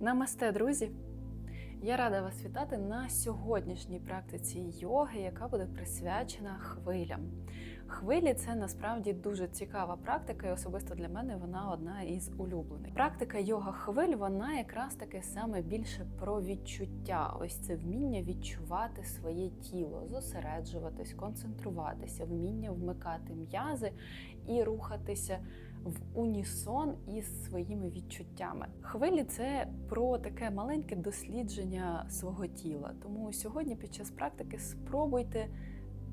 Намасте, друзі! Я рада вас вітати на сьогоднішній практиці йоги, яка буде присвячена хвилям. Хвилі це насправді дуже цікава практика, і особисто для мене вона одна із улюблених. Практика йога хвиль, вона якраз таки саме більше про відчуття. Ось це вміння відчувати своє тіло, зосереджуватись, концентруватися, вміння вмикати м'язи і рухатися в унісон із своїми відчуттями. Хвилі це про таке маленьке дослідження свого тіла. Тому сьогодні під час практики спробуйте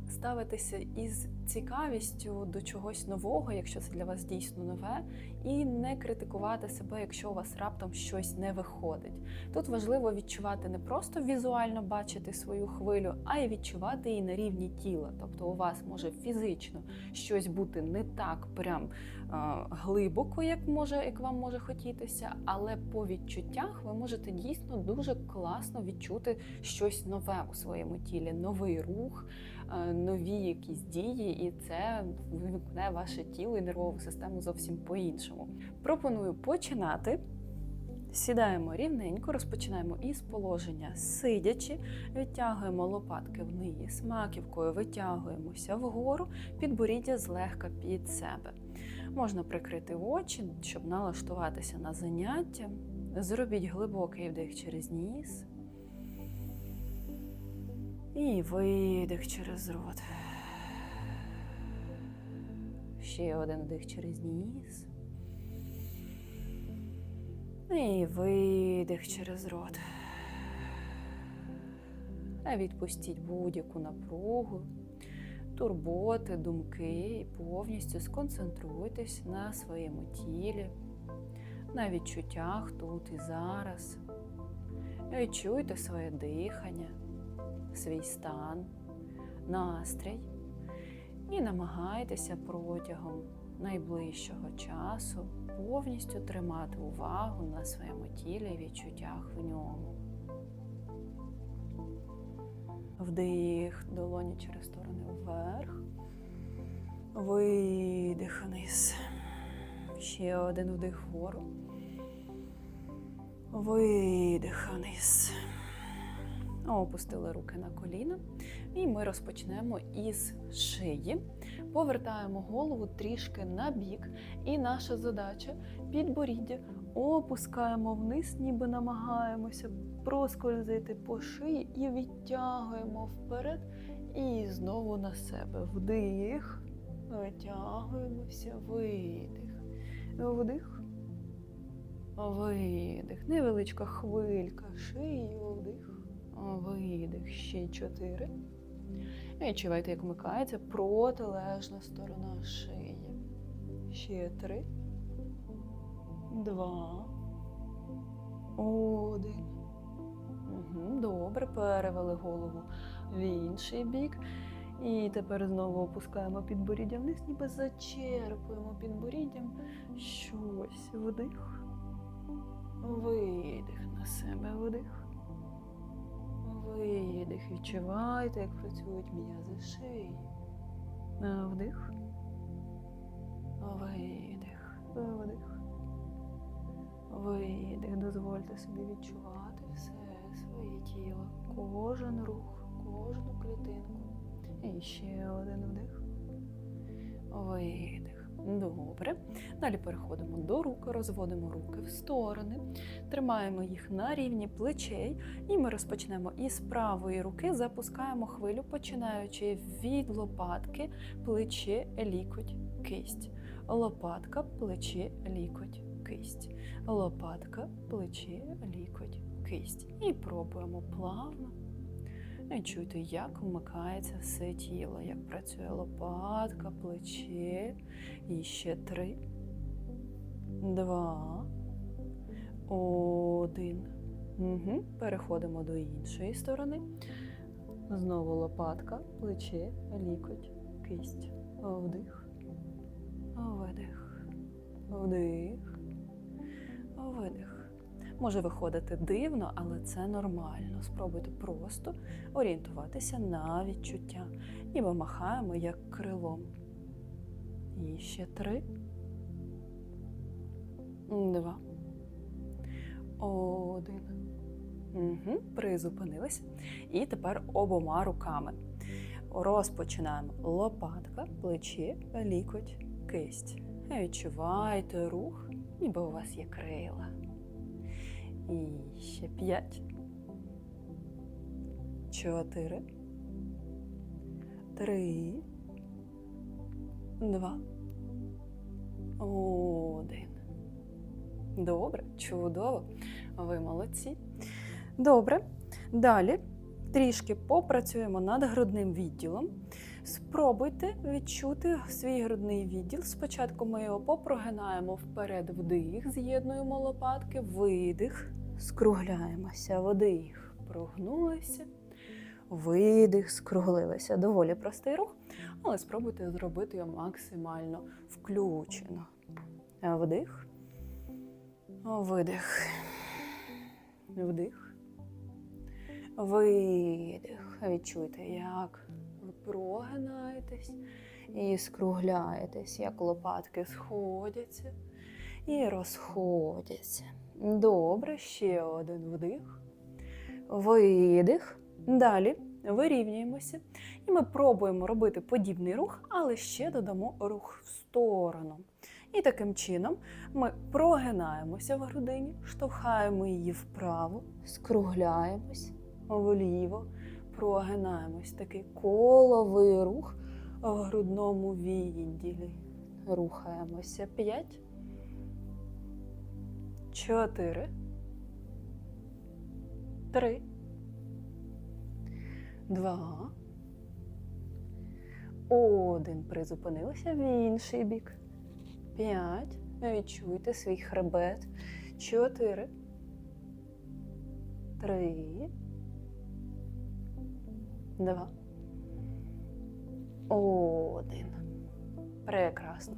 ставитися із цікавістю до чогось нового, якщо це для вас дійсно нове, і не критикувати себе, якщо у вас раптом щось не виходить. Тут важливо відчувати не просто візуально бачити свою хвилю, а й відчувати її на рівні тіла. Тобто у вас може фізично щось бути не так прям глибоко, як може, як вам може хотітися, але по відчуттях ви можете дійсно дуже класно відчути щось нове у своєму тілі, новий рух, нові якісь дії, і це вимкне ваше тіло і нервову систему зовсім по-іншому. Пропоную починати. Сідаємо рівненько, розпочинаємо із положення сидячи, відтягуємо лопатки вниз, маківкою витягуємося вгору, підборіддя злегка під себе. Можна прикрити очі, щоб налаштуватися на заняття. Зробіть глибокий вдих через ніс. І видих через рот. Ще один вдих через ніс. І видих через рот. А відпустіть будь-яку напругу, турботи, думки і повністю сконцентруйтесь на своєму тілі, на відчуттях тут і зараз. Відчуйте своє дихання, свій стан, настрій і намагайтеся протягом найближчого часу повністю тримати увагу на своєму тілі і відчуттях в ньому. Вдих, долоні через сторони вверх, видих вниз. Ще один вдих вгору. Видих вниз. Опустили руки на коліна. І ми розпочнемо із шиї. Повертаємо голову трішки на бік. І наша задача підборіддя опускаємо вниз, ніби намагаємося проскользити по шиї і відтягуємо вперед. І знову на себе. Вдих. Витягуємося, видих. Вдих. Видих. Невеличка хвилька. Шию, вдих. Видих. Ще чотири. Відчувайте, як вмикається протилежна сторона шиї. Ще три. Два. Один. Угу, Добре, перевели голову в інший бік. І тепер знову опускаємо підборіддя вниз, ніби зачерпуємо підборіддям щось. Вдих. Видих на себе вдих. Видих. Відчувайте, як працюють м'язи шиї. Вдих. Видих. Вдих. Видих. Дозвольте собі відчувати все своє тіло. Кожен рух, кожну клітинку. І ще один вдих. Видих. Добре. Далі переходимо до рук, розводимо руки в сторони, тримаємо їх на рівні плечей, і ми розпочнемо із правої руки, запускаємо хвилю, починаючи від лопатки, плече, лікоть, кисть. Лопатка, плече, лікоть, кисть. Лопатка, плече, лікоть, кисть. І пробуємо плавно. І чуйте, як вмикається все тіло, як працює лопатка, плече. І ще три, два, один. Угу. Переходимо до іншої сторони. Знову лопатка, плече, лікоть, кисть. Вдих. Видих. Вдих. Видих. Може виходити дивно, але це нормально. Спробуйте просто орієнтуватися на відчуття. Ніби махаємо як крилом. І ще три. Два. Один. Угу. Призупинились. І тепер обома руками. Розпочинаємо лопатка, плечі, лікоть, кисть. Відчувайте рух, ніби у вас є крила. І ще п'ять. Чотири. Три. Два. Один. Добре, чудово. Ви молодці. Добре. Далі трішки попрацюємо над грудним відділом. Спробуйте відчути свій грудний відділ. Спочатку ми його попрогинаємо вперед вдих, з'єднуємо лопатки, видих, скругляємося, вдих, прогнулися, видих, скруглилися. Доволі простий рух, але спробуйте зробити його максимально включено. Вдих, видих, вдих, видих. Відчуйте, як ви прогинаєтесь і скругляєтесь, як лопатки сходяться і розходяться. Добре, ще один вдих, видих. Далі вирівнюємося. І ми пробуємо робити подібний рух, але ще додамо рух в сторону. І таким чином ми прогинаємося в грудині, штовхаємо її вправо, скругляємось вліво, прогинаємось. Такий коловий рух в грудному відділі. Рухаємося. П'ять. Чотири. Три. Два. Один. Призупинилися в інший бік. П'ять. Відчуйте свій хребет. Чотири. Три. Два. Один. Прекрасно.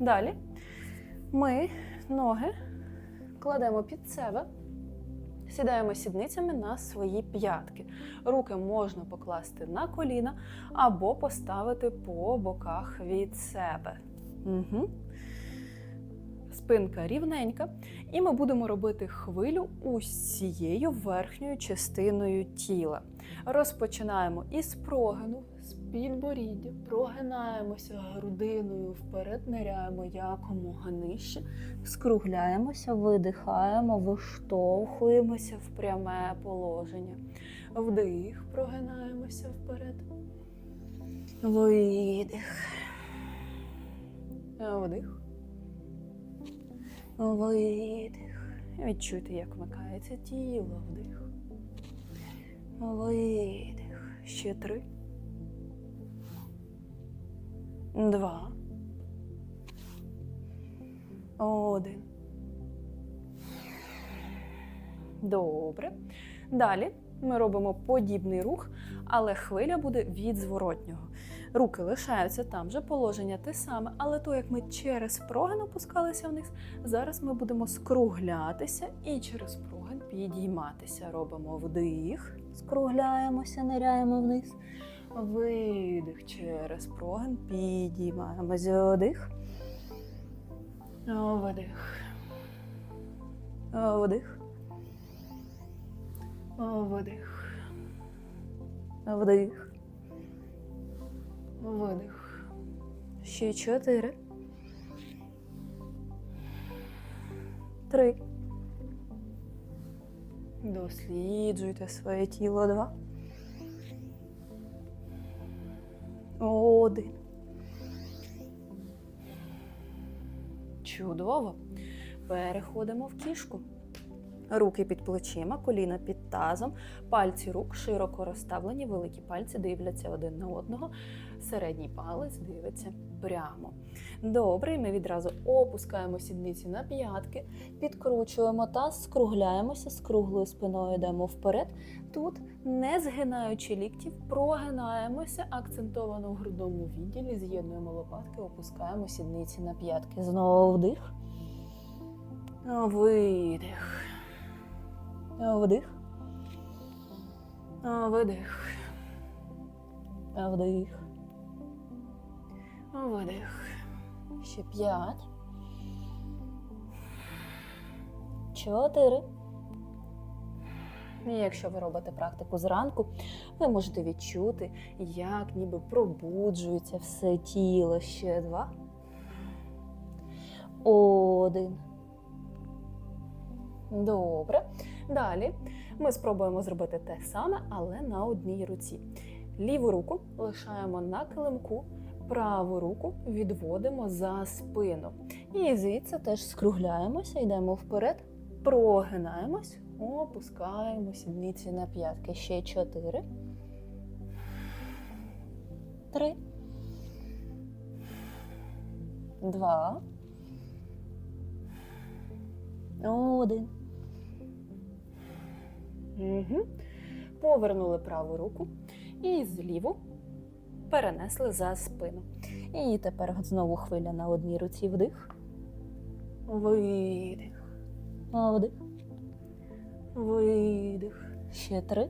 Далі ми ноги кладемо під себе. Сідаємо сідницями на свої п'ятки. Руки можна покласти на коліна або поставити по боках від себе. Угу. Спинка рівненька. І ми будемо робити хвилю усією верхньою частиною тіла. Розпочинаємо із прогину, підборіддя, прогинаємося грудиною вперед, ниряємо якомога нижче, скругляємося, видихаємо, виштовхуємося в пряме положення. Вдих, прогинаємося вперед. Видих. Вдих. Видих. Відчуйте, як вмикається тіло. Вдих. Видих. Ще три. Два. Один. Добре. Далі ми робимо подібний рух, але хвиля буде від зворотнього. Руки лишаються там же, положення те саме, але то, як ми через прогин опускалися вниз, зараз ми будемо скруглятися і через прогин підійматися. Робимо вдих, скругляємося, ниряємо вниз. Видих через прогин, підіймаємось. Вдих. Видих. Вдих. Видих. Вдих. Видих. Ще чотири. Три. Досліджуйте своє тіло. Два. Один. Чудово. Переходимо в кішку. Руки під плечима, коліна під тазом, пальці рук широко розставлені, великі пальці дивляться один на одного. Середній палець дивиться прямо. Добре, ми відразу опускаємо сідниці на п'ятки, підкручуємо таз, скругляємося, з круглою спиною йдемо вперед. Тут, не згинаючи ліктів, прогинаємося акцентовано в грудному відділі, з'єднуємо лопатки, опускаємо сідниці на п'ятки. Знову вдих. Видих. Вдих. Видих. Вдих. Видих. Ще п'ять. Чотири. І якщо ви робите практику зранку, ви можете відчути, як ніби пробуджується все тіло. Ще два. Один. Добре. Далі ми спробуємо зробити те саме, але на одній руці. Ліву руку лишаємо на килимку, праву руку відводимо за спину. І звідси теж скругляємося, йдемо вперед, прогинаємось, опускаємо сідниці на п'ятки. Ще чотири. Три. Два. Один. Угу. Повернули праву руку і зліву перенесли за спину. І тепер знову хвиля на одній руці вдих. Видих. Вдих. Видих. Ще три.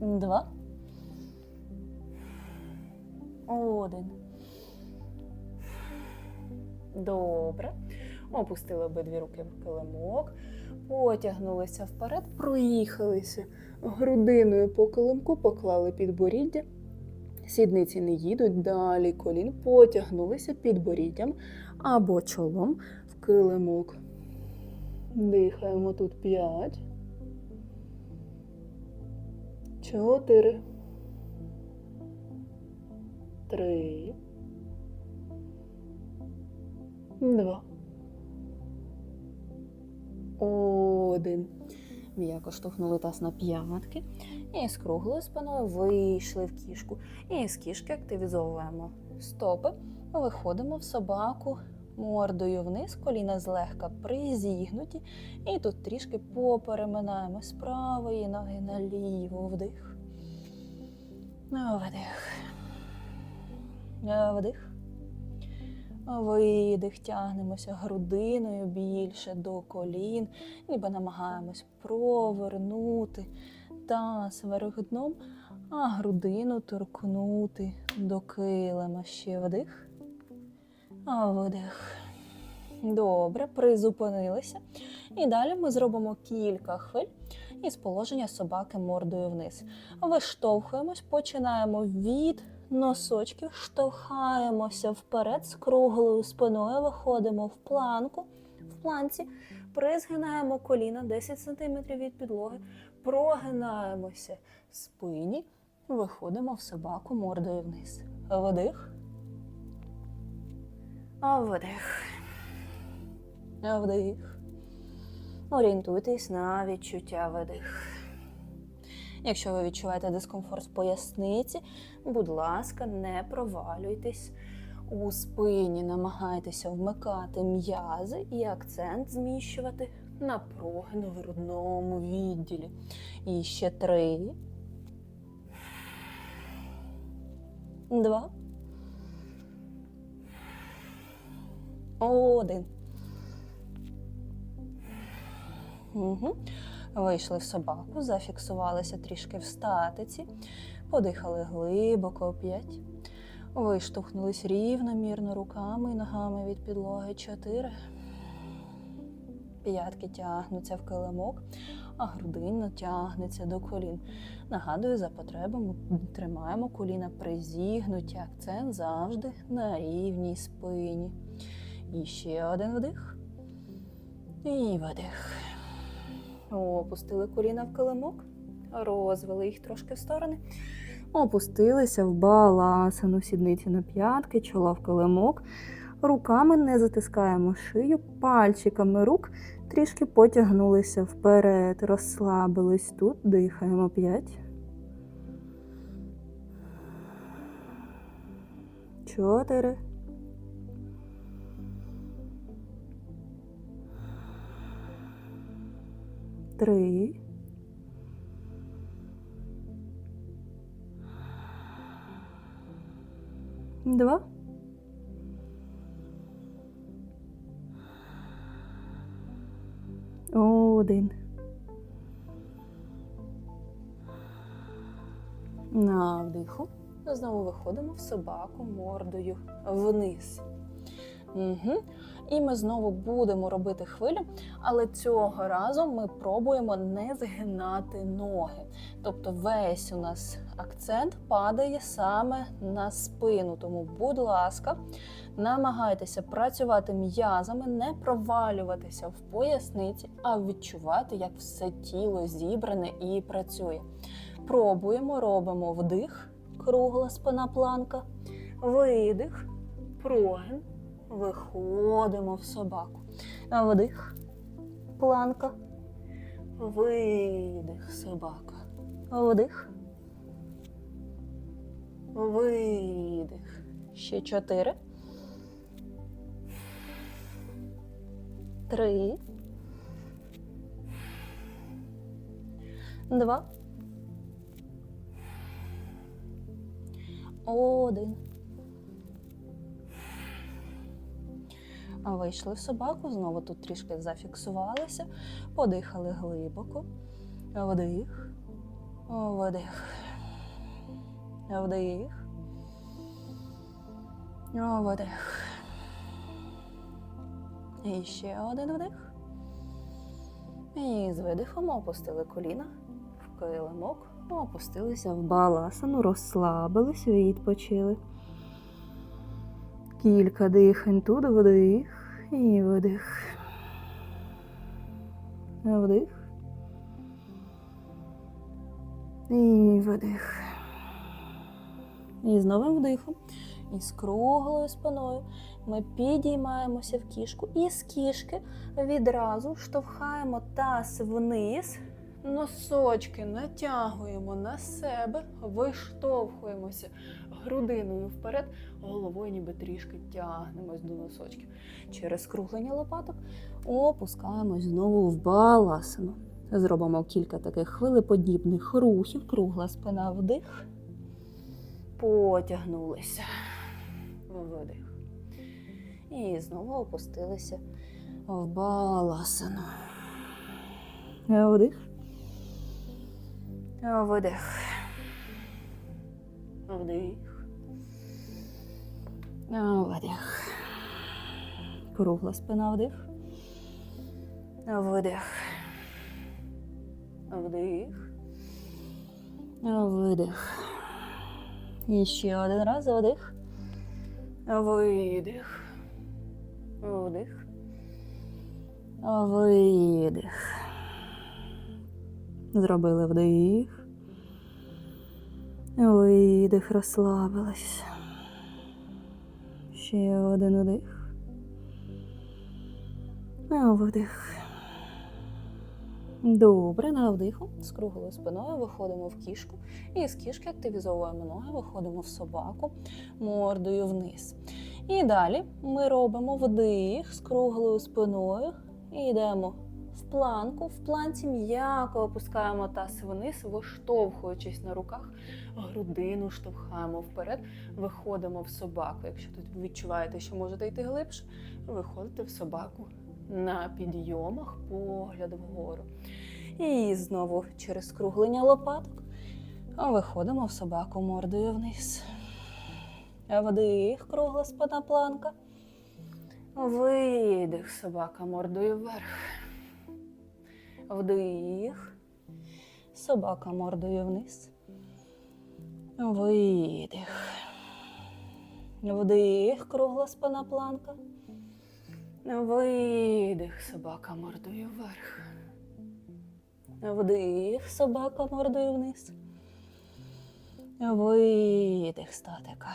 Два. Один. Добре. Опустили обидві руки в килимок, потягнулися вперед, проїхалися грудиною по килимку, поклали підборіддя. Сідниці не їдуть, далі колін потягнулися підборіддям або чолом в килимок. Дихаємо тут п'ять. Чотири. Три. Два. Один. М'яко штовхнули таз на п'ятки. І з круглою спиною вийшли в кішку. І з кішки активізовуємо стопи. Виходимо в собаку мордою вниз, коліна злегка призігнуті. І тут трішки попереминаємо з правої ноги на ліву вдих. Вдих. Вдих. Видих, тягнемося грудиною більше до колін, ніби намагаємось провернути таз вверх дном, а грудину торкнути до килима. Ще вдих. А видих. Добре, призупинилися. І далі ми зробимо кілька хвиль із положення собаки мордою вниз. Виштовхуємось, починаємо від носочків, штовхаємося вперед з круглою спиною, виходимо в планку. В планці призгинаємо коліна 10 см від підлоги, прогинаємося спині, виходимо в собаку мордою вниз. Вдих. Вдих. Вдих. Орієнтуйтесь на відчуття видих. Якщо ви відчуваєте дискомфорт в поясниці, будь ласка, не провалюйтесь у спині, намагайтеся вмикати м'язи і акцент зміщувати напруги на грудному відділі. І ще три. Два. Один. Угу. Вийшли в собаку, зафіксувалися трішки в статиці, подихали глибоко п'ять. Виштовхнулись рівномірно руками і ногами від підлоги. Чотири. П'ятки тягнуться в килимок, а грудина тягнеться до колін. Нагадую, за потребами тримаємо коліна призігнуті, акцент завжди на рівній спині. І ще один вдих. І видих. Опустили коліна в килимок, розвели їх трошки в сторони. Опустилися в баласану сідниці на п'ятки, чоло в килимок. Руками не затискаємо шию, пальчиками рук трішки потягнулися вперед, розслабились тут, дихаємо п'ять. Чотири. Три. Два. Один. На вдиху. Знову виходимо в собаку мордою вниз. Угу. І ми знову будемо робити хвилю, але цього разу ми пробуємо не згинати ноги. Тобто весь у нас акцент падає саме на спину. Тому, будь ласка, намагайтеся працювати м'язами, не провалюватися в поясниці, а відчувати, як все тіло зібране і працює. Пробуємо, робимо вдих, кругла спина планка, видих, прогин, виходимо в собаку. Вдих, планка, видих, собака. Вдих. Видих. Ще чотири. Три. Два. Один. Вийшли в собаку, знову тут трішки зафіксувалися, подихали глибоко. Вдих, вдих, вдих, вдих. І ще один вдих. І з видихом опустили коліна в килимок, опустилися в баласану, розслабились, відпочили. Кілька дихань тут вдих і видих. Вдих. І видих. І з новим вдихом. І з круглою спиною ми підіймаємося в кішку. І з кішки відразу штовхаємо таз вниз. Носочки натягуємо на себе, виштовхуємося грудиною вперед, головою ніби трішки тягнемось до носочків. Через скруглення лопаток опускаємось знову в баласину. Зробимо кілька таких хвилеподібних рухів. Кругла спина вдих. Потягнулися. Видих. І знову опустилися в баласину. Вдих. Видих. Вдих. Видих. Кругла спина вдих. Видих. Вдих. Видих. І ще один раз вдих. Видих. Вдих. Видих. Зробили вдих. Видих, розслабились. Ще один вдих. Вдих. Добре, на вдиху з круглою спиною виходимо в кішку. І з кішки активізовуємо ноги, виходимо в собаку мордою вниз. І далі ми робимо вдих з круглою спиною і йдемо планку. В планці м'яко опускаємо таз вниз, виштовхуючись на руках, грудину штовхаємо вперед, виходимо в собаку. Якщо тут відчуваєте, що можете йти глибше, виходите в собаку на підйомах, погляд вгору. І знову через скруглення лопаток виходимо в собаку мордою вниз. Вдих, кругла спина планка. Видих, собака мордою вверх. Вдих. Собака мордою вниз. Видих. Вдих, кругла спина планка. Видих, собака мордою вверх. Вдих, собака мордою вниз. Видих, статика.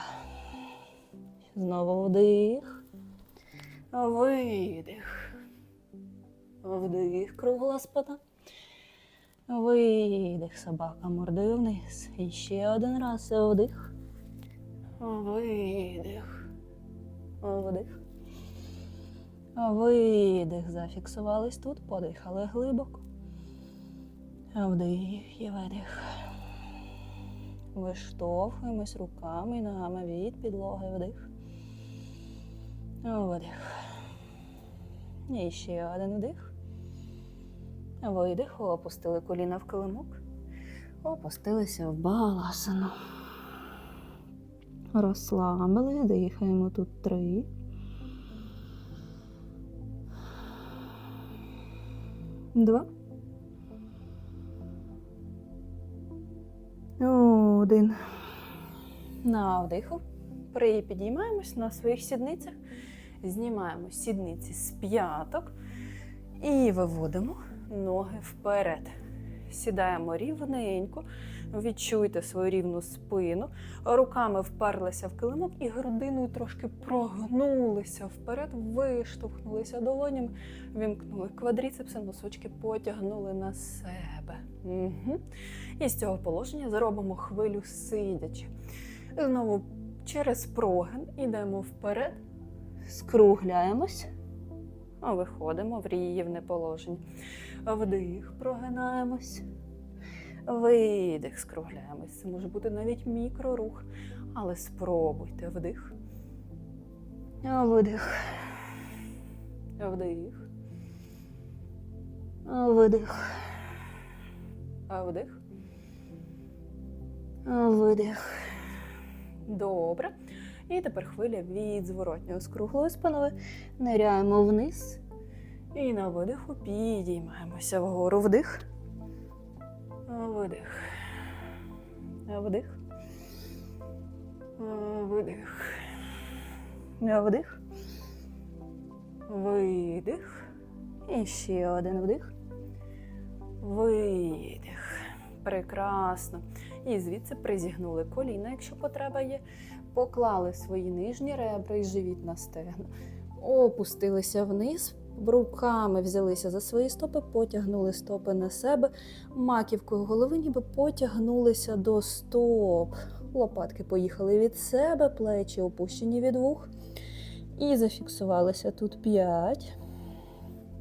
Знову вдих. Видих. Вдих, кругла спина. Видих, собака мордою вниз. І ще один раз вдих. Видих. Вдих. Видих. Зафіксувались тут, подихали глибоко. Вдих і видих. Виштовхуємось руками і ногами від підлоги. Вдих. Видих. І ще один вдих. Видиху, опустили коліна в килимок, опустилися в баласану. Розслабили, дихаємо тут три. Два. Один. На вдиху. При підіймаємось на своїх сідницях. Знімаємо сідниці з п'яток і виводимо ноги вперед. Сідаємо рівненько, відчуйте свою рівну спину, руками вперлися в килимок і грудиною трошки прогнулися вперед, виштовхнулися долонями, вімкнули квадріцепси, носочки потягнули на себе. Угу. І з цього положення зробимо хвилю сидячи. Знову через прогин ідемо вперед, скругляємось, виходимо в рівне положення. Вдих, прогинаємось. Видих, скругляємось. Це може бути навіть мікрорух, але спробуйте вдих. Видих. Вдих. Видих. Вдих. Видих. Добре. І тепер хвиля від зворотнього з круглою спиною. Ниряємо вниз. І на видиху підіймаємося вгору. Вдих. Видих. Вдих. Видих. Вдих. Видих. І ще один вдих. Видих. Прекрасно. І звідси призігнули коліна, якщо потреба є. Поклали свої нижні ребра і живіт на стегна. Опустилися вниз, руками взялися за свої стопи, потягнули стопи на себе, маківкою голови, ніби потягнулися до стоп. Лопатки поїхали від себе, плечі опущені від вух. І зафіксувалися тут 5.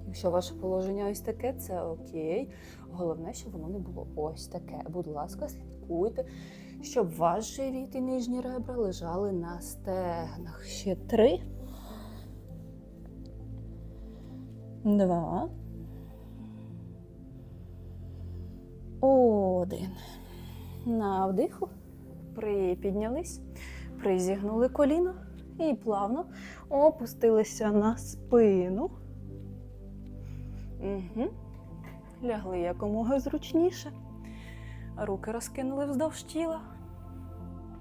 Якщо ваше положення ось таке, це окей. Головне, щоб воно не було ось таке. Будь ласка, слідкуйте, щоб ваш живіт і нижні ребра лежали на стегнах. Ще три. Два. Один. На вдиху. Припіднялись, призігнули коліно і плавно опустилися на спину. Угу. Лягли якомога зручніше. Руки розкинули вздовж тіла.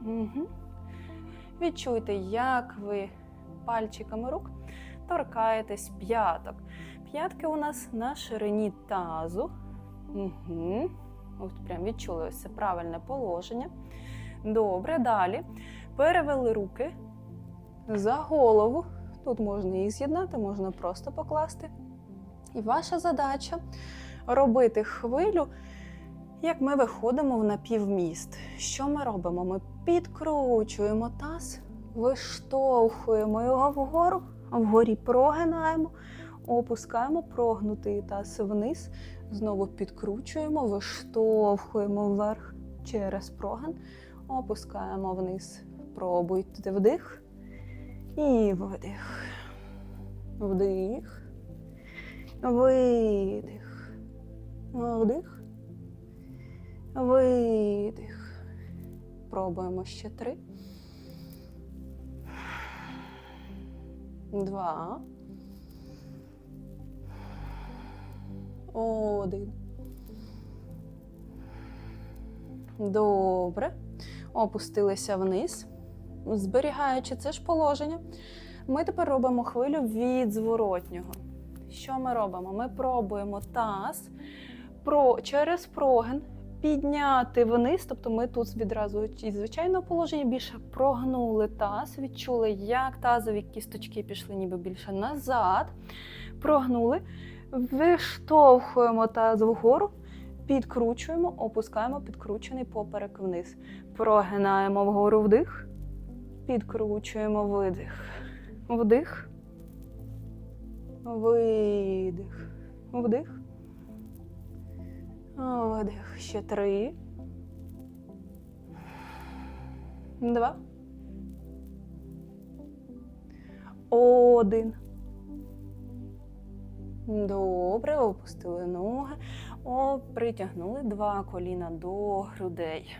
Угу. Відчуйте, як ви пальчиками рук торкаєтесь п'яток. П'ятки у нас на ширині тазу. Угу. От прям відчули ось це правильне положення. Добре, далі. Перевели руки за голову. Тут можна їх з'єднати, можна просто покласти. І ваша задача робити хвилю, як ми виходимо в напівміст. Що ми робимо? Ми підкручуємо таз, виштовхуємо його вгору, вгорі прогинаємо, опускаємо прогнутий таз вниз, знову підкручуємо, виштовхуємо вверх через прогин, опускаємо вниз. Пробуйте вдих і видих. Вдих. Видих. Вдих. Видих. Пробуємо ще три. Два. Один. Добре. Опустилися вниз. Зберігаючи це ж положення, ми тепер робимо хвилю від зворотнього. Що ми робимо? Ми пробуємо таз про, через прогин підняти вниз, тобто ми тут відразу із звичайного положення більше прогнули таз, відчули, як тазові кісточки пішли ніби більше назад. Прогнули, виштовхуємо таз вгору, підкручуємо, опускаємо підкручений поперек вниз. Прогинаємо вгору вдих, підкручуємо видих. Вдих. Видих. Вдих. Видих. Ще три. Два. Один. Добре, опустили ноги. О, притягнули два коліна до грудей.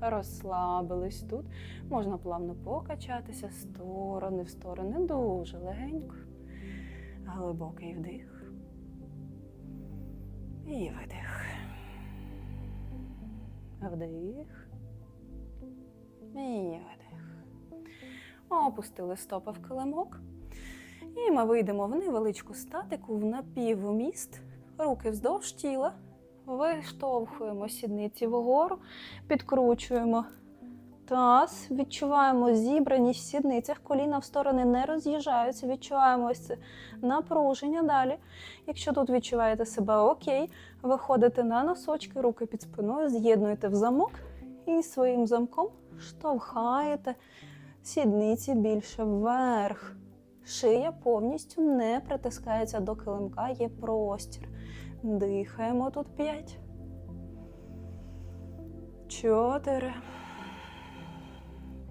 Розслабились тут. Можна плавно покачатися сторони в сторони. Дуже легенько. Глибокий вдих. І видих. Вдих. І видих. Опустили стопи в килимок. І ми вийдемо в невеличку статику, в напівміст, руки вздовж тіла. Виштовхуємо сідниці вгору, підкручуємо таз, відчуваємо зібраність в сідницях, коліна в сторони не роз'їжджаються, відчуваємо ось це напруження далі. Якщо тут відчуваєте себе окей, виходите на носочки, руки під спиною, з'єднуєте в замок і своїм замком штовхаєте сідниці більше вверх. Шия повністю не притискається до килимка, є простір. Дихаємо тут п'ять. Чотири.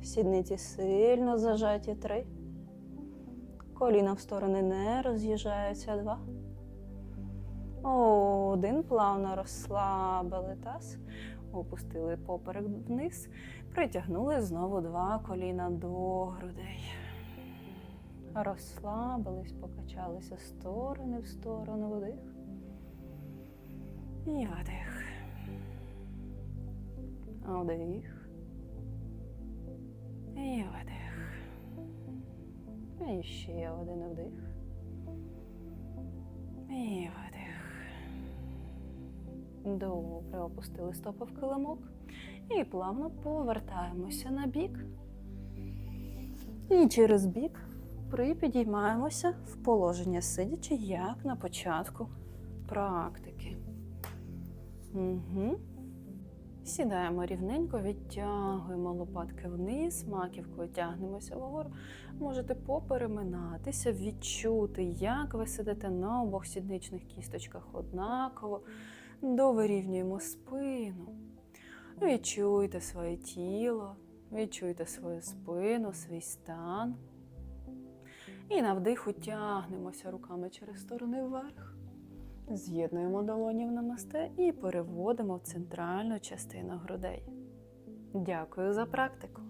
Сідниці сильно зажаті. Три. Коліна в сторони не роз'їжджаються. Два. Один. Плавно розслабили таз. Опустили поперек вниз. Притягнули знову два коліна до грудей. Розслабились, покачалися з сторони в сторону вдих. І видих. Вдих. І видих. І ще один вдих. І видих. Добре, опустили стопи в килимок. І плавно повертаємося на бік. І через бік припідіймаємося в положення сидячи, як на початку практики. Угу. Сідаємо рівненько, відтягуємо лопатки вниз, маківкою тягнемося вгору. Можете попереминатися, відчути, як ви сидите на обох сідничних кісточках однаково. Довирівнюємо спину. Відчуйте своє тіло, відчуйте свою спину, свій стан. І на вдиху тягнемося руками через сторони вверх. З'єднуємо долоні в намасте і переводимо в центральну частину грудей. Дякую за практику!